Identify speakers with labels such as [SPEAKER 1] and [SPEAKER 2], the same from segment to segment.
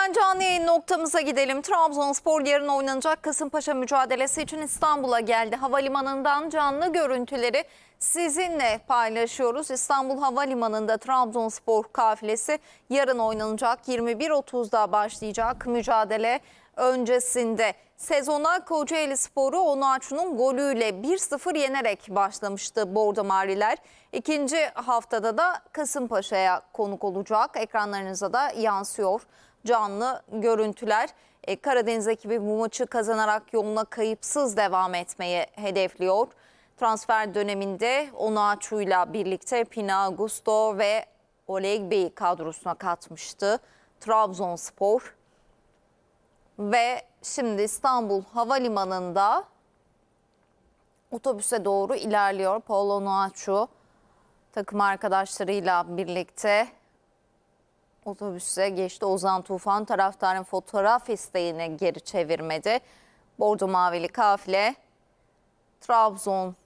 [SPEAKER 1] Hemen canlı yayın noktamıza gidelim. Trabzonspor yarın oynanacak Kasımpaşa mücadelesi için İstanbul'a geldi. Havalimanından canlı görüntüleri sizinle paylaşıyoruz. İstanbul Havalimanı'nda Trabzonspor kafilesi yarın oynanacak 21.30'da başlayacak mücadele öncesinde. Sezona Kocaeli Sporu Onuaçu'nun golüyle 1-0 yenerek başlamıştı Bordo Mavililer. İkinci haftada da Kasımpaşa'ya konuk olacak. Ekranlarınıza da yansıyor canlı görüntüler. E, Karadeniz ekibi bu maçı kazanarak yoluna kayıpsız devam etmeyi hedefliyor. Transfer döneminde Onuaçu'yla birlikte Pina Augusto ve Oleg Bey'i kadrosuna katmıştı. Trabzonspor ve şimdi İstanbul Havalimanı'nda otobüse doğru ilerliyor. Paulo Noaçu takım arkadaşlarıyla birlikte otobüse geçti. Ozan Tufan taraftarın fotoğraf isteğini geri çevirmedi. Bordo Mavili kafile Trabzon'dan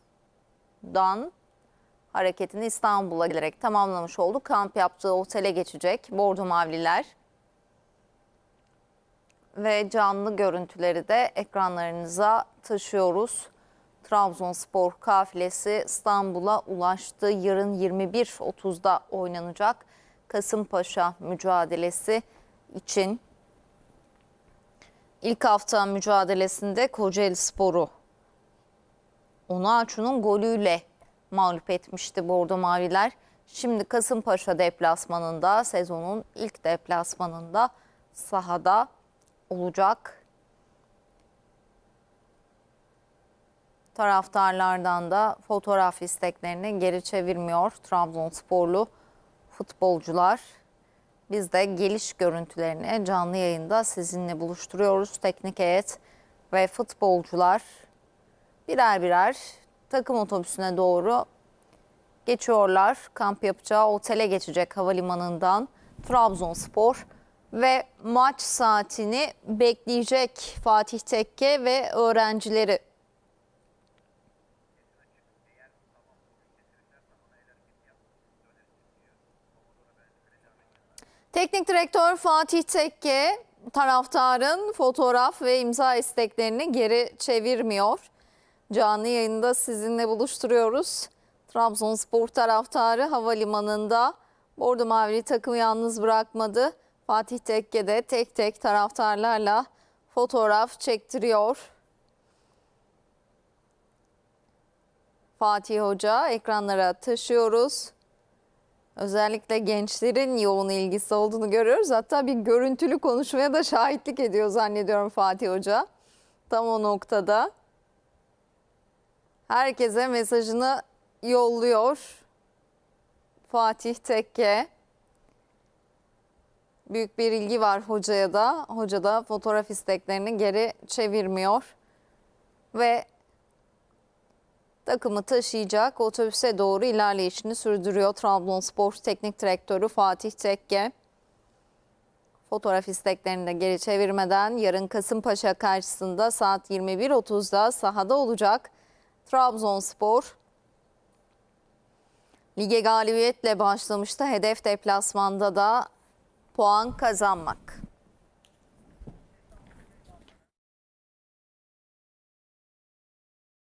[SPEAKER 1] hareketini İstanbul'a gelerek tamamlamış oldu. Kamp yaptığı otele geçecek Bordo Mavililer ve canlı görüntüleri de ekranlarınıza taşıyoruz. Trabzonspor kafilesi İstanbul'a ulaştı. Yarın 21.30'da oynanacak Kasımpaşa mücadelesi için. İlk hafta mücadelesinde Kocaeli Sporu Onuaçu'nun golüyle mağlup etmişti Bordo Maviler. Şimdi Kasımpaşa deplasmanında sezonun ilk deplasmanında sahada olacak. Taraftarlardan da fotoğraf isteklerini geri çevirmiyor Trabzonsporlu futbolcular. Biz de geliş görüntülerini canlı yayında sizinle buluşturuyoruz. Teknik heyet ve futbolcular birer birer takım otobüsüne doğru geçiyorlar. Kamp yapacağı otele geçecek havalimanından Trabzonspor ve maç saatini bekleyecek Fatih Tekke ve öğrencileri. Teknik direktör Fatih Tekke taraftarın fotoğraf ve imza isteklerini geri çevirmiyor. Canlı yayında sizinle buluşturuyoruz. Trabzonspor taraftarı havalimanında Bordo Mavili takımı yalnız bırakmadı. Fatih Tekke de tek tek taraftarlarla fotoğraf çektiriyor. Fatih Hoca ekranlara taşıyoruz. Özellikle gençlerin yoğun ilgisi olduğunu görüyoruz. Hatta bir görüntülü konuşmaya da şahitlik ediyor zannediyorum Fatih Hoca. Tam o noktada. Herkese mesajını yolluyor. Fatih Tekke. Büyük bir ilgi var hocaya da. Hoca da fotoğraf isteklerini geri çevirmiyor. Ve takımı taşıyacak otobüse doğru ilerleyişini sürdürüyor Trabzonspor Teknik Direktörü Fatih Tekke. Fotoğraf isteklerini de geri çevirmeden yarın Kasımpaşa karşısında saat 21.30'da sahada olacak Trabzonspor. Lige galibiyetle başlamıştı. Hedef deplasmanda da puan kazanmak.